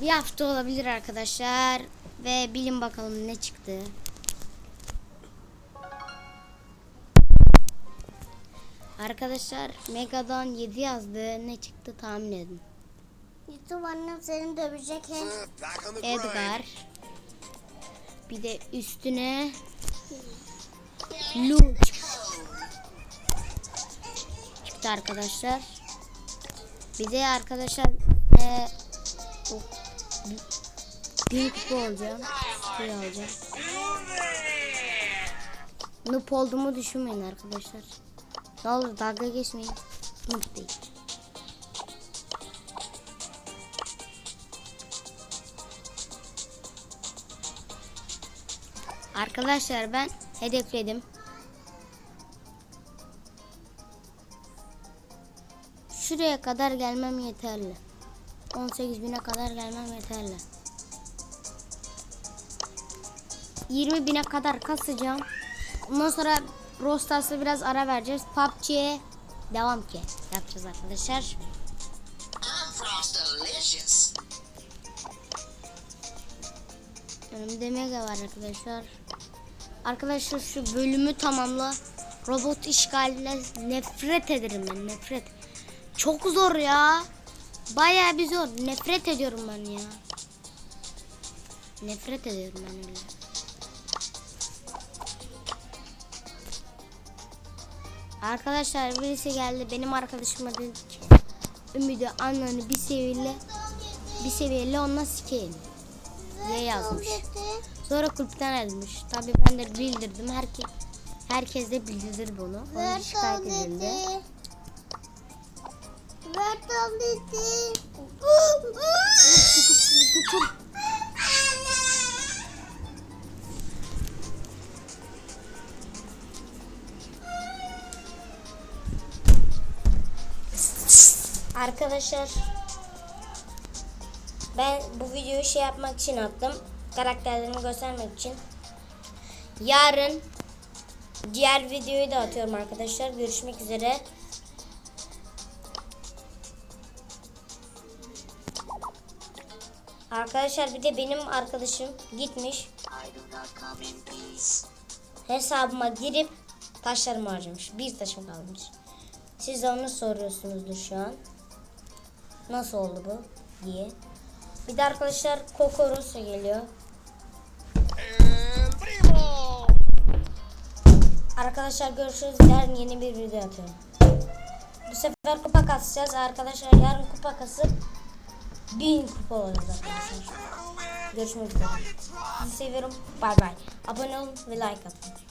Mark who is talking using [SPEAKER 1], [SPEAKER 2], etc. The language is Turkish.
[SPEAKER 1] Bir hafta olabilir arkadaşlar. Ve bilin bakalım ne çıktı. Arkadaşlar Mega'dan 7 yazdı. Ne çıktı tahmin edin.
[SPEAKER 2] YouTube annem seni dövecek.
[SPEAKER 1] Edgar. Bir de üstüne Lu çıktı. arkadaşlar. Bir de arkadaşlar e, bin kupa olacağım. Şey alacağım. Noob olduğumu düşünmeyin arkadaşlar. Ne olur dalga geçmeyin. Noob değil. Arkadaşlar ben hedefledim. Şuraya kadar gelmem yeterli. 18 bine kadar gelmem yeterli. 20 bine kadar kasacağım. Ondan sonra Rostars'a biraz ara vereceğiz. PUBG'ye devam ki yapacağız arkadaşlar. Önümde mega var arkadaşlar. Arkadaşlar şu bölümü tamamla. Robot işgaline nefret ederim ben nefret. Çok zor ya. Bayağı bir zor. Nefret ediyorum ben ya. Nefret ediyorum ben öyle. Arkadaşlar birisi geldi benim arkadaşıma dedi ki Ümidi ananı bir seviyeyle bir seviyeyle onunla sikeyim diye yazmış. Sonra kulüpten yazmış. Tabii ben de bildirdim. Herke herkes de bildirdi bunu. Ona şikayet edildi. Arkadaşlar ben bu videoyu şey yapmak için attım. Karakterlerimi göstermek için. Yarın diğer videoyu da atıyorum arkadaşlar. Görüşmek üzere. Arkadaşlar bir de benim arkadaşım gitmiş hesabıma girip taşlarımı harcamış. Bir taşım kalmış. Siz de onu soruyorsunuzdur şu an. Nasıl oldu bu diye. Bir de arkadaşlar Kokorosu geliyor. Arkadaşlar görüşürüz. Yarın yeni bir video atıyorum. Bu sefer kupa kasacağız. Arkadaşlar yarın kupa kasıp 1000 kupa olacağız arkadaşlar. Görüşmek üzere. Sizi seviyorum. Bay bay. Abone olun ve like atın.